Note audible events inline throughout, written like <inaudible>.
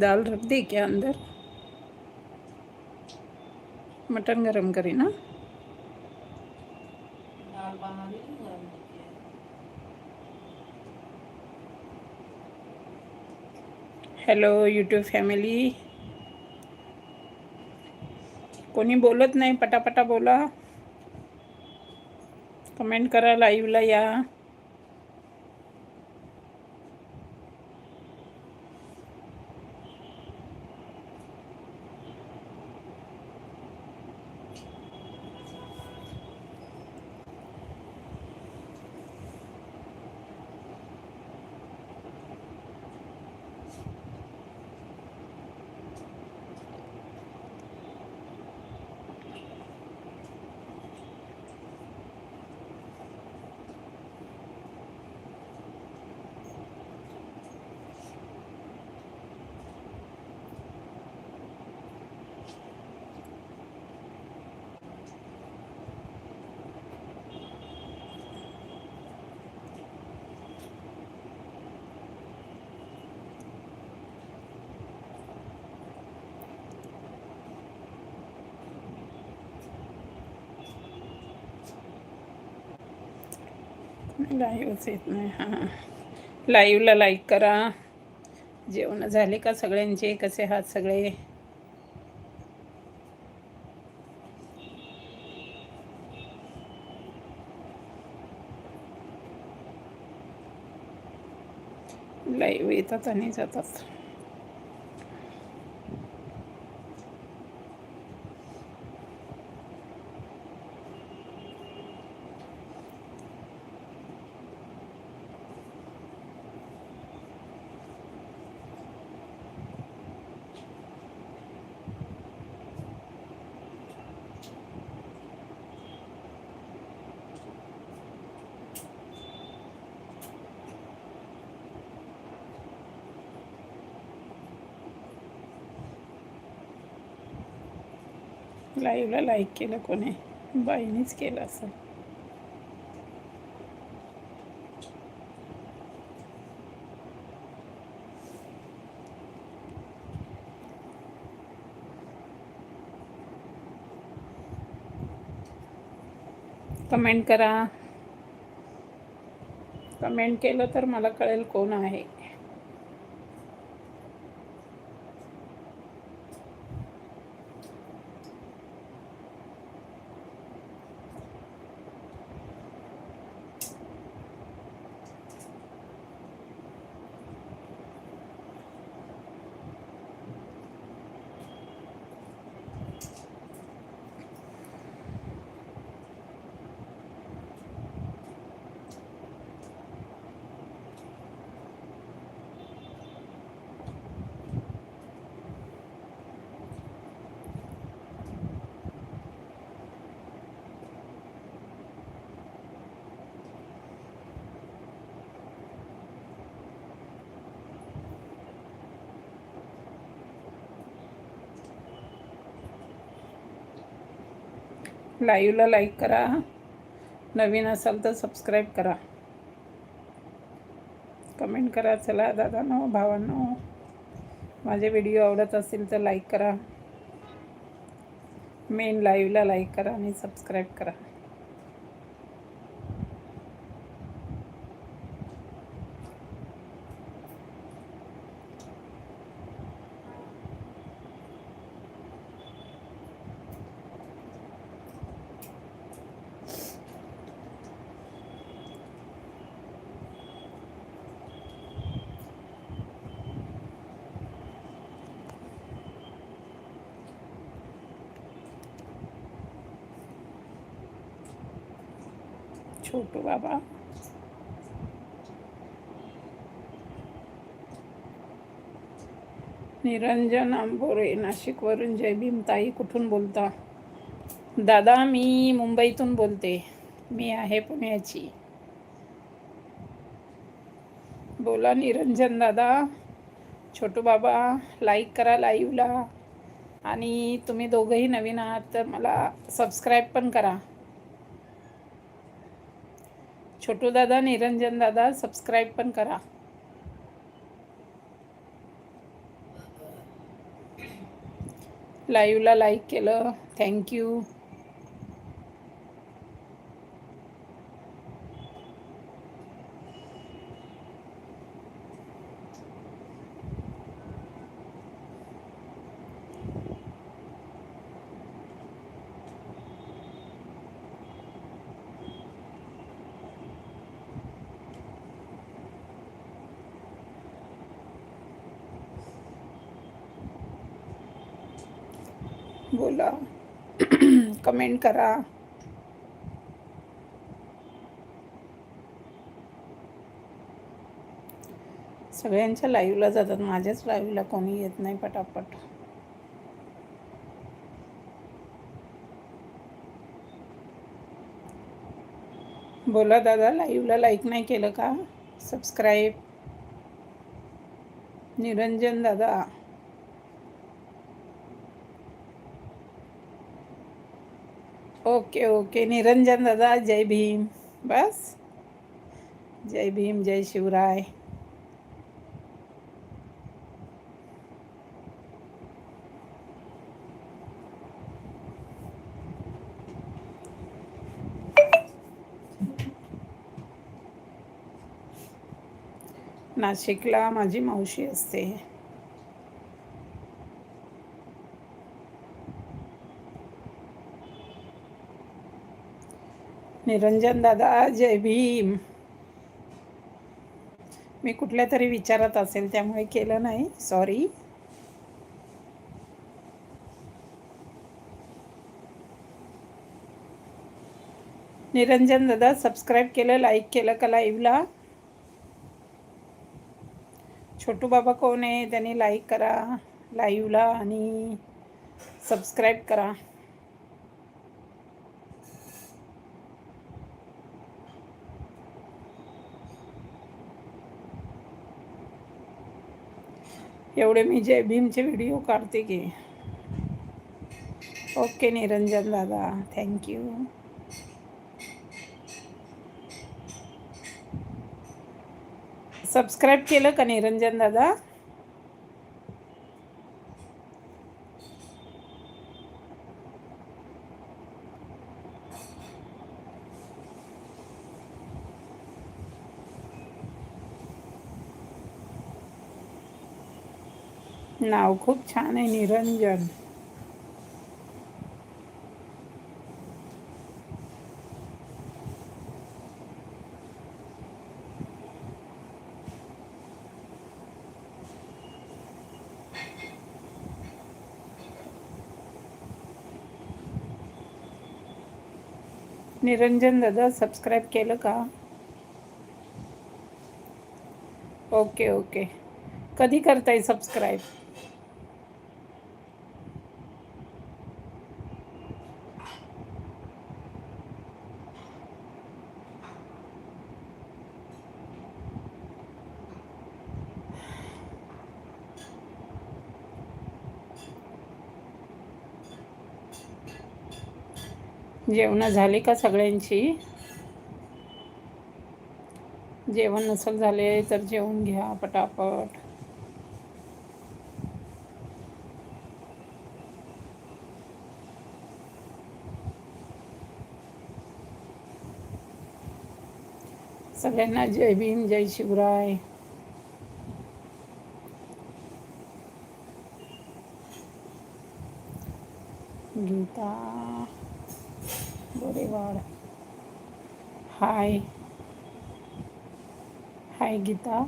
दाल रख दी क्या अंदर? मटन गरम करी ना? हॅलो यूट्यूब फॅमिली कोणी बोलत नाही पटापटा बोला. कमेंट करा लाईव्हला या. लाईव्हच येत नाही हां. लाईव्हला लाईक करा. जेवण झाले का सगळ्यांचे? कसे आहात सगळे? लाईव्ह येतात आणि जातात. लाईव्हला लाईक केलं कोणी? बाईनीच केलं असं कमेंट करा. कमेंट केलं तर मला कळेल कोण आहे. लाईव्हला लाईक करा. नवीन असाल तर सबस्क्राईब करा. कमेंट करा चला दादानो भावांनो. माझे व्हिडिओ आवडत असतील तर लाईक करा. मेन लाईव्हला लाईक करा आणि सबस्क्राईब करा छोटू बाबा निरंजन आंबोरे नाशिकवरून जय भीमताई कुठून बोलता? दादा मी मुंबईतून बोलते. मी आहे पुण्याची. बोला निरंजन दादा. छोटू बाबा लाईक करा लाईव्हला आणि तुम्ही दोघंही नवीन आहात तर मला सबस्क्राईब पण करा. छोटू दादा निरंजन दादा सबस्क्राईब पण करा. लाईव्हला लाईक केलं. थँक्यू बोला कमेंट करा. सगळ्यांच्या लाईव्हला जातात. माझ्याच लाईव्हला कोणी येत नाही पटापट. बोला दादा लाईव्हला लाईक नाही केलं का? सबस्क्राईब निरंजन दादा. Okay okay. निरंजन दादा जय भीम. बस. जय भीम जय शिवराय. नाशिकला माझी मावशी असते. निरंजन दादा जय भीम. मी कुठल्या तरी विचारात असेल त्यामुळे केलं नाही. सॉरी निरंजन दादा सबस्क्राईब केलं लाईक केलं का लाईव्हला छोटू बाबा कोण आहे? त्यांनी लाईक करा लाईव्हला आणि सबस्क्राईब करा. एवढे मी जय भीमचे व्हिडिओ काढते की. ओके निरंजन दादा थँक्यू सबस्क्राईब केलं का निरंजन दादा? नाव खूप छान आहे, निरंजन. निरंजन दादा सबस्क्राईब केलं का? ओके ओके कधी करताय सबस्क्राईब जेवणं झाली का सगळ्यांची? जेवण नसेल झाले तर जेवून घ्या पटापट. सगळ्यांना जय भीम जय शिवराय. गीता. परिवार हाय. हाय गीता.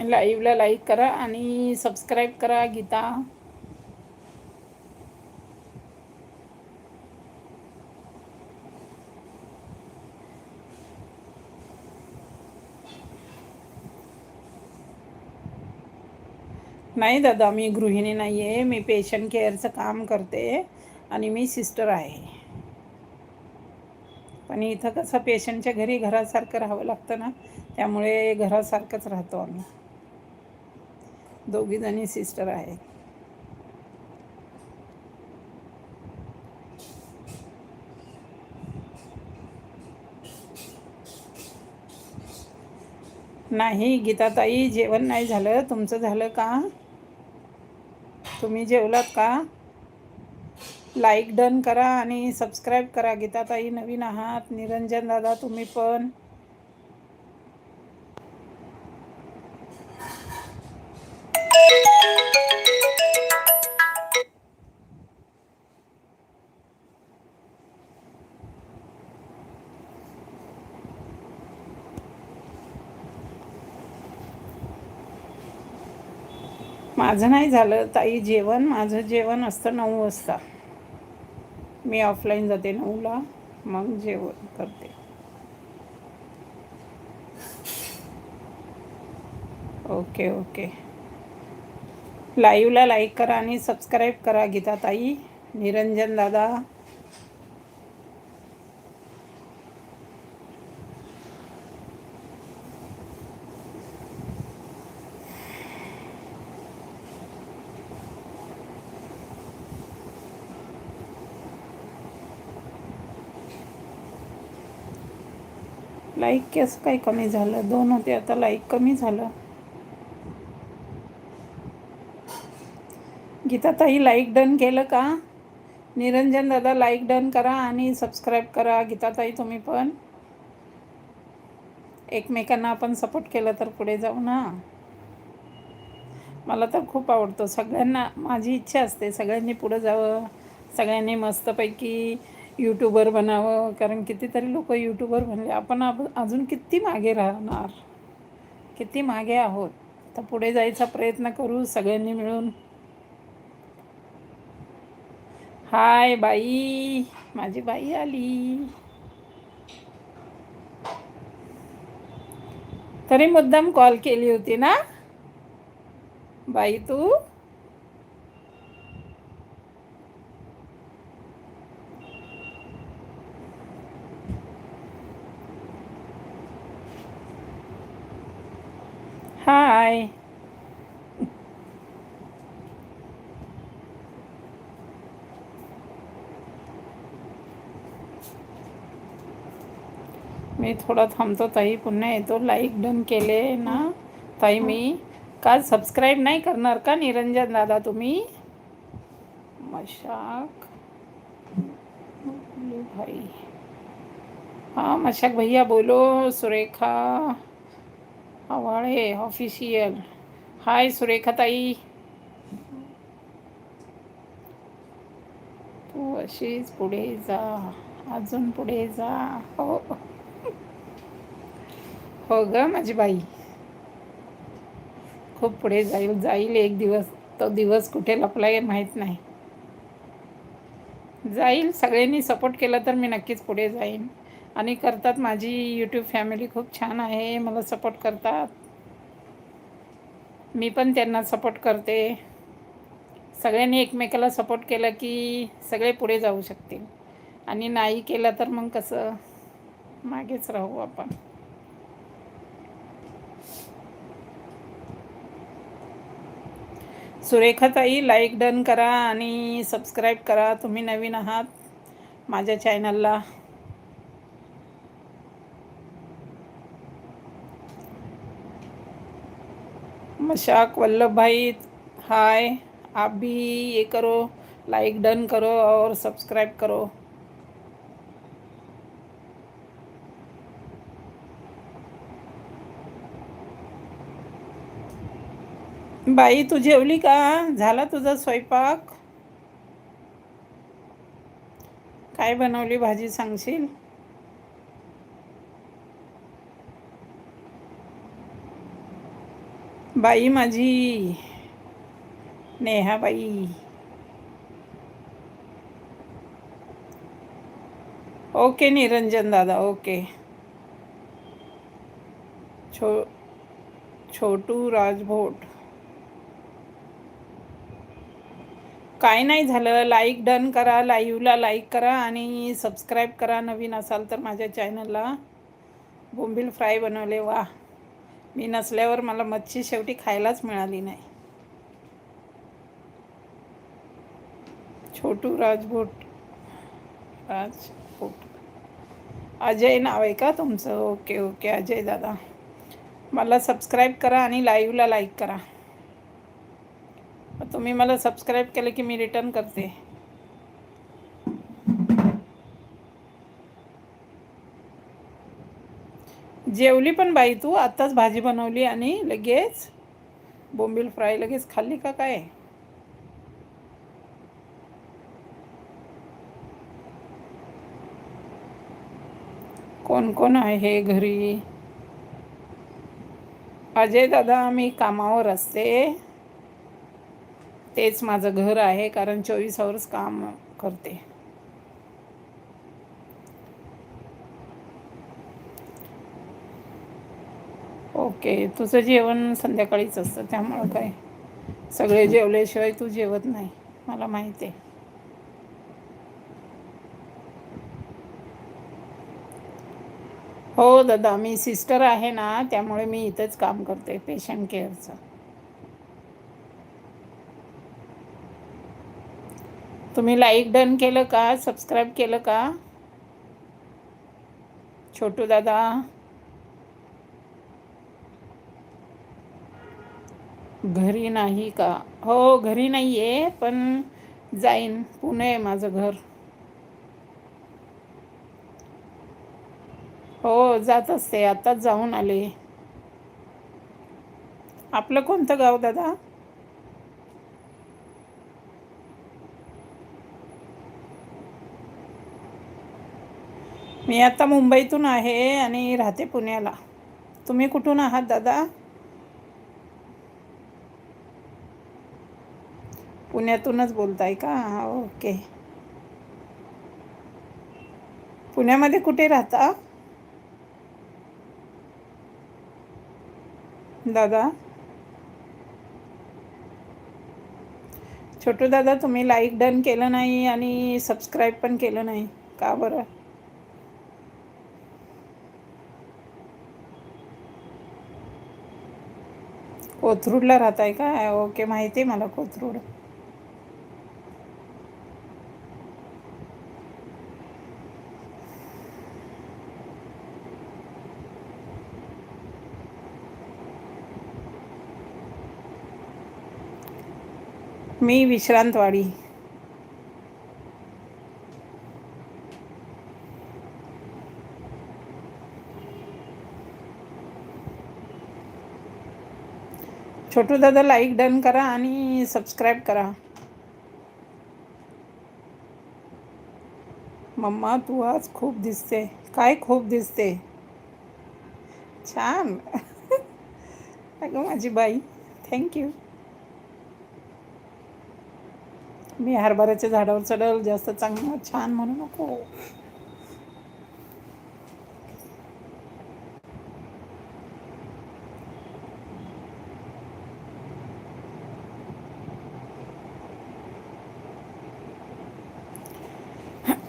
लाईव्हला लाईक करा आणि सबस्क्राईब करा गीता. नाही दादा मी गृहिणी नाही आहे मी पेशंट केअरचं काम करते आणि मी सिस्टर आहे. पण इथं कसं पेशंटच्या घरी घरासारखं राहावं लागतं ना त्यामुळे घरासारखंच राहतो आम्ही. दोघीजणी सिस्टर आहेत नाही गीताताई जेवण नाही झालं तुमचं झालं का? तुम्ही जेवलात का? लाईक डन करा आणि सबस्क्राईब करा. गीताताई नवीन आहात. निरंजन दादा तुम्ही पण. माझं नाही झालं. ताई जेवण. माझं जेवण असतं नऊ वाजता. मी ऑफलाईन जाते नऊला. मग जेवण करते. Okay okay. लाईव्हला लाईक करा आणि सबस्क्राईब करा गीताताई निरंजन दादा. लाईक कसं काय कमी झालं. दोन होते आता लाईक कमी झालं. गीताताई लाईक डन केलं का? निरंजन दादा लाईक डन करा आणि सबस्क्राईब करा. गीताताई तुम्ही पण. एकमेकांना आपण सपोर्ट केलं तर पुढे जाऊ ना. मला तर खूप आवडतो. सगळ्यांना माझी इच्छा असते सगळ्यांनी पुढं जावं. सगळ्यांनी मस्तपैकी यूट्यूबर बनावं कारण कितीतरी लोक यूट्यूबर बनले. आपण आप- अजून किती मागे राहणार? किती मागे आहोत? तर पुढे जायचा प्रयत्न करू सगळ्यांनी मिळून. हाय बाई माझी बाई आली. तरी मुद्दाम कॉल केली होती ना? बाई तू? हाय मी थोडा थांबतो ताई. पुन्हा येतो. लाईक डन केले ना? ताई मी का सबस्क्राईब नाही करणार का? निरंजन दादा तुम्ही? मशाक भाई. हाँ मशाक भैया बोलो. सुरेखा. आवाळे ऑफिशियल. हाय सुरेखाताई. तू अशीच पुढे जा अजून पुढे जा. हो. हो ग माझी बाई. खूप पुढे जाईल जाईल एक दिवस. तो दिवस कुठे लपलाय माहीत नाही. जाईल सगळ्यांनी सपोर्ट केला तर मी नक्कीच पुढे जाईन. आणि करतात. माझी यूट्यूब फॅमिली खूप छान आहे. मला सपोर्ट करतात. मी पण त्यांना सपोर्ट करते. सगळ्यांनी एकमेकाला सपोर्ट केलं की सगळे पुढे जाऊ शकतील. आणि नाही केलं तर मग कसं? मागेच राहू आपण. सुरेखाताई लाईक डन करा आणि सबस्क्राईब करा. तुम्ही नवीन आहात माझ्या चॅनलला अशाक वल्लभ भाई हाय. आप भी ये करो लाइक डन करो और सब्सक्राइब करो. बाई तू जेवली का? झाला तुझा स्वयंपाक? काय बनवली भाजी सांगशील? बाई माझी. नेहा बाई. ओके निरंजन दादा ओके. छो छोटू राजभोट. काय नाही झालं लाईक डन करा लाईव्हला लाईक करा आणि सबस्क्राईब करा. नवीन असाल तर माझ्या चॅनलला बोंबील फ्राय बनवले वा मी नसल्यावर मला मच्छी शेवटी खायलाच मिळाली नाही. छोटू राजभोट. राजभोट. अजय नाव आहे का तुमचं? ओके ओके अजय दादा. मला सबस्क्राईब करा आणि लाईव्हला लाईक करा. तुम्ही मला सबस्क्राईब केलं की मी रिटर्न करते. जेवली पण बाई तू आत्ताच भाजी बनवली आणि लगेच बोंबील फ्राय लगेच खाल्ली का काय? कोण कोण आहे घरी? अजय दादा मी कामावर असते. तेच माझं घर आहे कारण चोवीस आवर्स काम करते. ओके तुझं जेवण संध्याकाळीच असतं त्यामुळं काय? सगळे जेवल्याशिवाय तू जेवत नाही मला माहिती आहे. हो दादा मी सिस्टर आहे ना त्यामुळे मी इथंच काम करते पेशंट केअरचं तुम्ही लाईक डन केलं का? सबस्क्राईब केलं का? छोटू दादा. घरी नाही का? हो घरी नाही आहे पण जाईन. पुणे आहे माझं घर. हो जात असते. आत्ताच जाऊन आले. आपलं कोणतं गाव दादा? मी आता मुंबईतून आहे आणि राहते पुण्याला. तुम्ही कुठून आहात दादा? पुण्यातूनच बोलताय का? ओके. पुण्यामध्ये कुठे राहता? दादा? छोटू दादा तुम्ही लाईक डन केलं नाही आणि सबस्क्राईब पण केलं नाही. का बरं? कोथरूडला राहताय का? ओके माहिती आहे मला कोथरूड. मी विश्रांतवाडी. छोटू दादा लाईक डन करा आणि सबस्क्राईब करा. मम्मा तू आज खूप दिसते. काय खूप दिसते? छान. <laughs> अगं माझी बाई. थँक्यू मी हरभऱ्याच्या झाडावर चढल जास्त चांगलं छान म्हणू नको.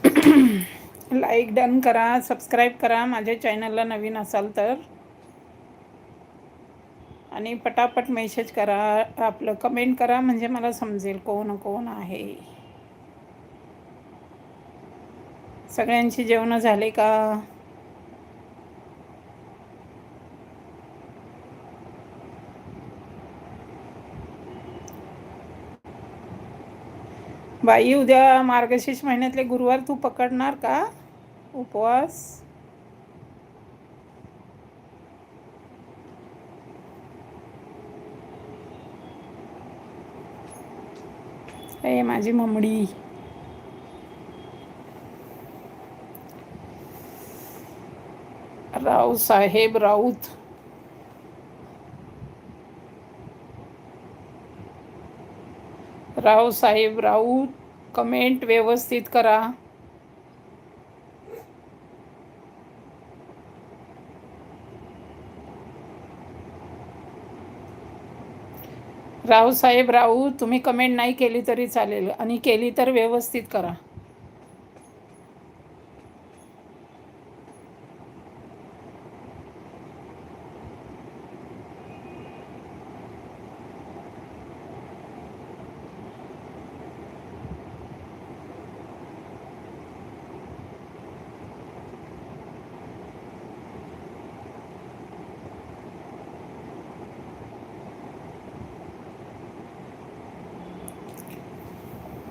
<clears throat> लाईक डन करा सबस्क्राईब करा माझ्या चॅनलला नवीन असाल तर. आणि पटापट मेसेज करा आपलं कमेंट करा म्हणजे मला समजेल कोण कोण आहे. सगळ्यांची जेवणं झाले का? बाई उद्या मार्गशीर्ष महिन्यातले गुरुवार तू पकडणार का? उपवास? ए माझी ममडी राव साहेब राऊत. राव साहेब राऊत कमेंट व्यवस्थित करा. रावसाहेब राहू तुम्ही कमेंट नाही केली तरी चालेल. आणि केली तर व्यवस्थित करा.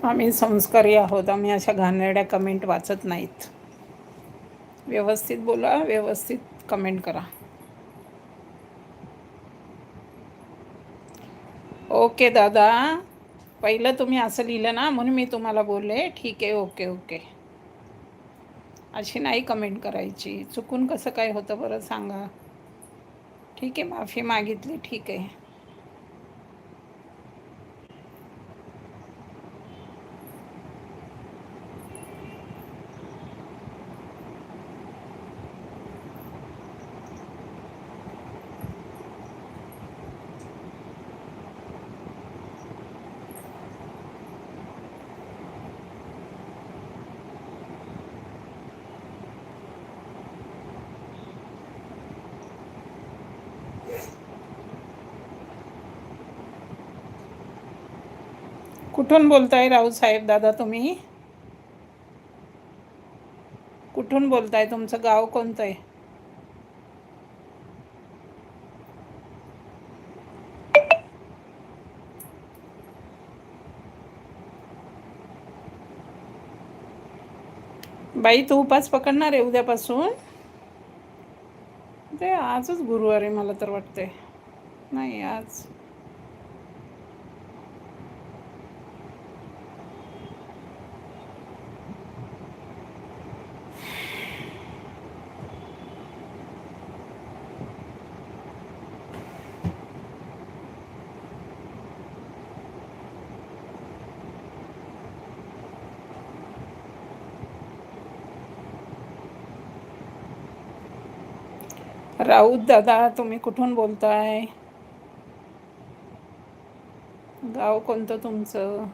आम्ही संस्कारी आहोत. आम्ही अशा घाणेरड्या कमेंट वाचत नाहीत. व्यवस्थित बोला व्यवस्थित कमेंट करा. ओके दादा. पहिलं तुम्ही असं लिहिलं ना म्हणून मी तुम्हाला बोलले. ठीक आहे ओके ओके अशी नाही कमेंट करायची. चुकून कसं काय होतं बरं सांगा. ठीक आहे माफी मागितली ठीक आहे. कुठून बोलताय राऊसाहेब दादा तुम्ही? कुठून बोलताय? तुमचं गाव कोणतं आहे बाई तू उपास पकडणार आहे उद्यापासून? ते आजच गुरुवार आहे मला तर वाटते नाही आज. राऊत दादा तुम्ही कुठून बोलताय? गाव कोणतं तुमचं?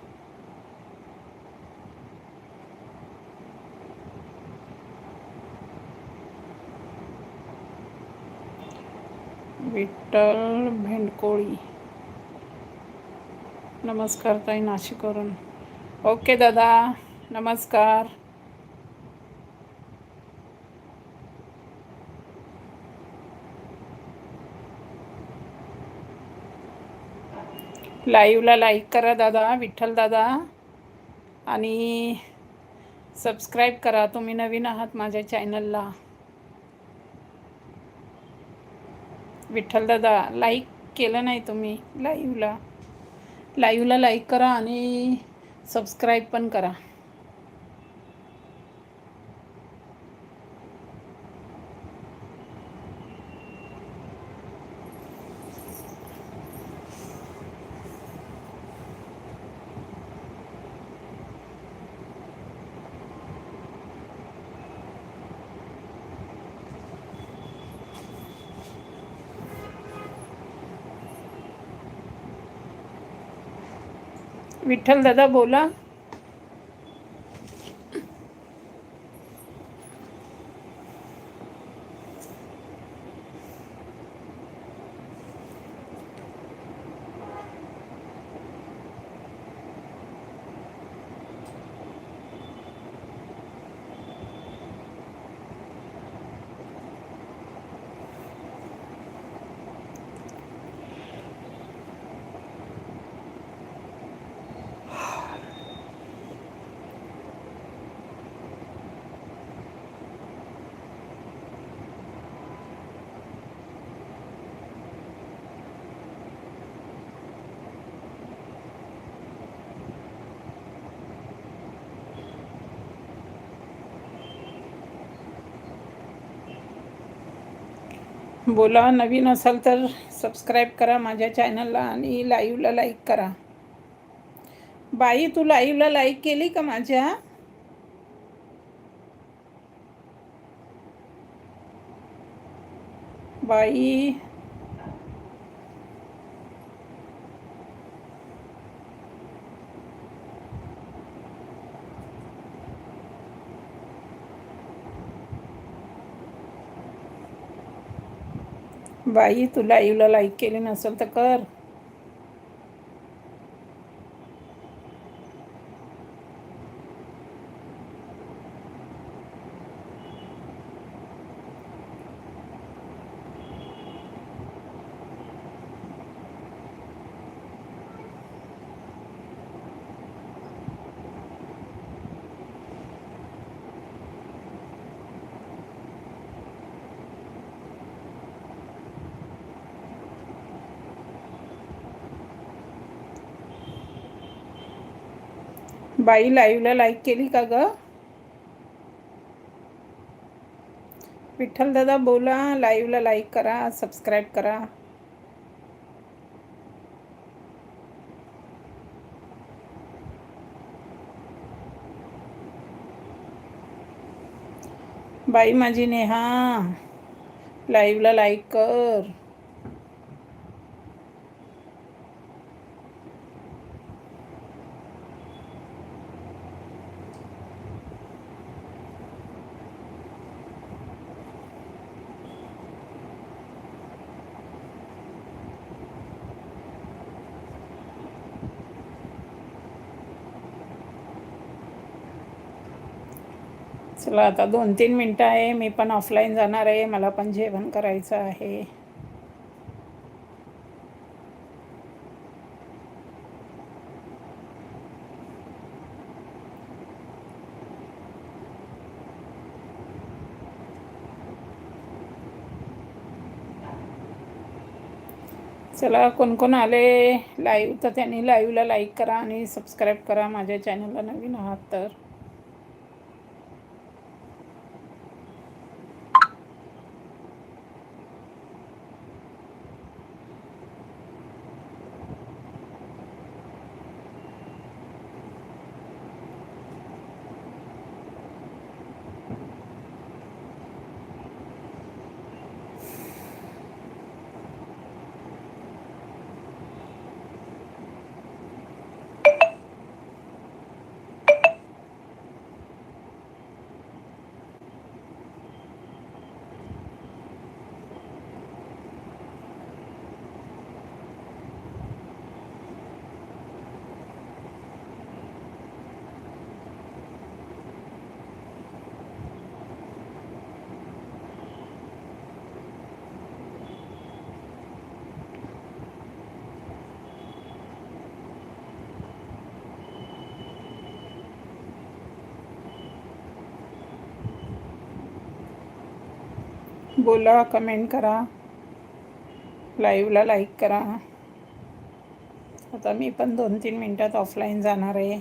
विठ्ठल भेंडकोळी. नमस्कार ताई नाशिकवरून. ओके दादा नमस्कार. लाईव्हला लाईक करा दादा विठ्ठल दादा. आणि सबस्क्राईब करा तुम्ही नवीन आहात माझ्या चॅनलला. विठ्ठल दादा लाईक केलं नाही तुम्ही लाईव्हला. लाईव्हला लाईक करा आणि सबस्क्राईब पण करा. विठ्ठल दादा बोला. बोला नवीन असाल तर सबस्क्राईब करा माझ्या चॅनलला आणि लाईव्हला लाईक करा. बाई तू लाईव्हला लाईक केली का माझ्या? बाई बाई तू लाईव्हला लाईक केली नसेल तर कर. बाई लाईव्हला लाईक केली का ग? विठ्ठल दादा बोला लाईव्हला लाईक करा सबस्क्राईब करा. बाई माझी नेहा लाईव्हला लाईक कर. चला आता दोन तीन मिनटं आहे. मी पण ऑफलाईन जाणार आहे. मला पण जेवण करायचं आहे. चला कोण कोण आले? लाईव्ह तर त्यांनी लाईव्हला लाईक करा आणि सबस्क्राईब करा. माझ्या चॅनलला नवीन आहात तर. बोला कमेंट करा. लाईव्हला लाईक करा. आता मी पण दोन तीन मिनटात ऑफलाईन जाणार आहे.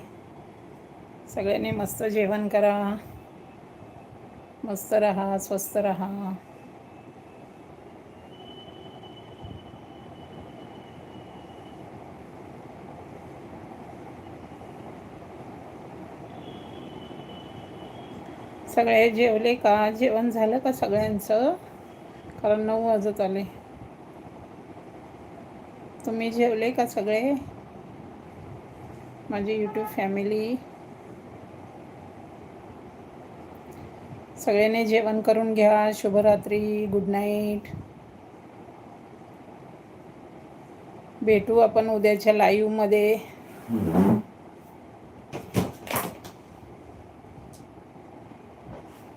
सगळ्यांनी मस्त जेवण करा. मस्त रहा स्वस्त रहा. सगळे जेवले का? जेवण झालं का सगळ्यांचं? कारण नऊ वाजत आले. तुम्ही जेवले का सगळे? माझी यूट्यूब फॅमिली सगळ्यांनी जेवण करून घ्या. शुभरात्री. गुड नाईट भेटू आपण उद्याच्या लाईव्हमध्ये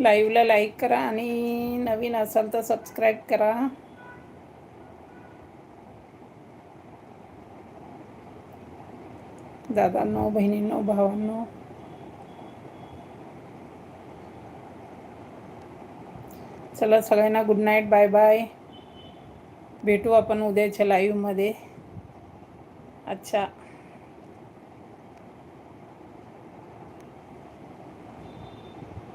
लाईव्हला लाईक करा आणि नवीन असाल तर सबस्क्राईब करा. दादांनो बहिणींनो भावांनो. चला सगळ्यांना गुड नाईट बाय बाय भेटू आपण उद्याच्या लाईव्हमध्ये अच्छा.